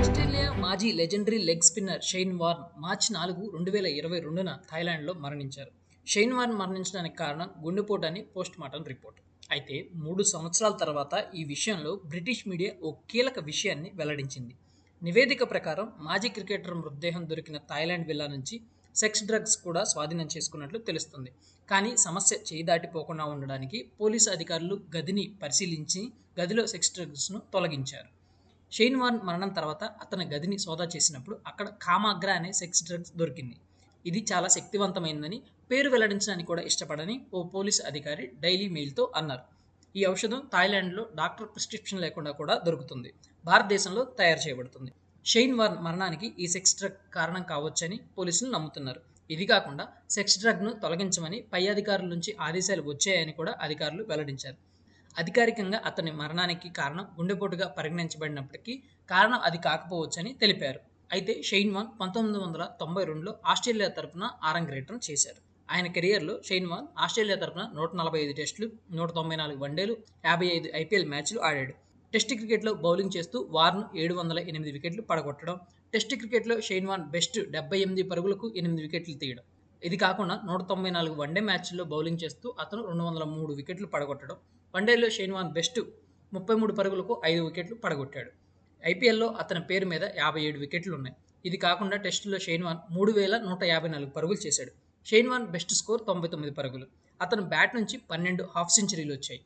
Australia మాజీ legendary leg spinner Shane Warne మార్చి నాలుగు రెండు వేల ఇరవై రెండున థాయిలాండ్లో మరణించారు. షైన్ వార్న్ మరణించడానికి కారణం గుండెపోటు అని పోస్ట్ మార్టం రిపోర్ట్. అయితే మూడు సంవత్సరాల తర్వాత ఈ విషయంలో బ్రిటిష్ మీడియా ఓ కీలక విషయాన్ని వెల్లడించింది. నివేదిక ప్రకారం మాజీ క్రికెటర్ మృతదేహం దొరికిన థాయిలాండ్ విల్లా నుంచి సెక్స్ డ్రగ్స్ కూడా స్వాధీనం చేసుకున్నట్లు తెలుస్తుంది. కానీ సమస్య చేయి దాటిపోకుండా ఉండడానికి పోలీసు అధికారులు గదిని పరిశీలించి గదిలో సెక్స్ డ్రగ్స్ను తొలగించారు. షెయిన్ వార్న్ మరణం తర్వాత అతని గదిని సోదా చేసినప్పుడు అక్కడ కామాగ్రా అనే సెక్స్ డ్రగ్స్ దొరికింది. ఇది చాలా శక్తివంతమైందని పేరు వెల్లడించడానికి కూడా ఇష్టపడని ఓ పోలీసు అధికారి డైలీ మెయిల్తో అన్నారు. ఈ ఔషధం థాయిలాండ్లో డాక్టర్ ప్రిస్క్రిప్షన్ లేకుండా కూడా దొరుకుతుంది. భారతదేశంలో తయారు చేయబడుతుంది. షెయిన్ వార్న్ మరణానికి ఈ సెక్స్ డ్రగ్ కారణం కావచ్చని పోలీసులు నమ్ముతున్నారు. ఇది కాకుండా సెక్స్ డ్రగ్ను తొలగించమని పై అధికారుల నుంచి ఆదేశాలు వచ్చాయని కూడా అధికారులు వెల్లడించారు. అధికారికంగా అతని మరణానికి కారణం గుండెపోటుగా పరిగణించబడినప్పటికీ కారణం అది కాకపోవచ్చని తెలిపారు. అయితే షెయిన్ వాన్ పంతొమ్మిది వందల తొంభై రెండులో ఆస్ట్రేలియా తరపున ఆరంగరేటం చేశారు. ఆయన కెరియర్లో షెయిన్ వాన్ ఆస్ట్రేలియా తరపున నూట నలభై ఐదు టెస్టులు నూట తొంభై నాలుగు వన్డేలు యాభై ఐదు ఐపీఎల్ మ్యాచ్లు ఆడాడు. టెస్ట్ క్రికెట్లో బౌలింగ్ చేస్తూ వార్ను ఏడు వందల ఎనిమిది వికెట్లు పడగొట్టడం టెస్ట్ క్రికెట్లో షైన్ వాన్ బెస్ట్ డెబ్బై ఎనిమిది పరుగులకు ఎనిమిది వికెట్లు తీయడం. ఇది కాకుండా నూట తొంభై నాలుగు వన్డే మ్యాచ్ల్లో బౌలింగ్ చేస్తూ అతను రెండు వందల మూడు వికెట్లు పడగొట్టడం వన్డేలో షైన్ వాన్ బెస్ట్ ముప్పై మూడు పరుగులకు ఐదు వికెట్లు పడగొట్టాడు. ఐపీఎల్లో అతని పేరు మీద యాభై ఏడు వికెట్లు ఉన్నాయి ఇది కాకుండా టెస్టులో షైన్ వాన్ మూడు వేల నూట యాభై నాలుగు పరుగులు చేశాడు. షైన్ వాన్ బెస్ట్ స్కోర్ తొంభై తొమ్మిది పరుగులు. అతను బ్యాట్ నుంచి పన్నెండు హాఫ్ సెంచరీలు వచ్చాయి.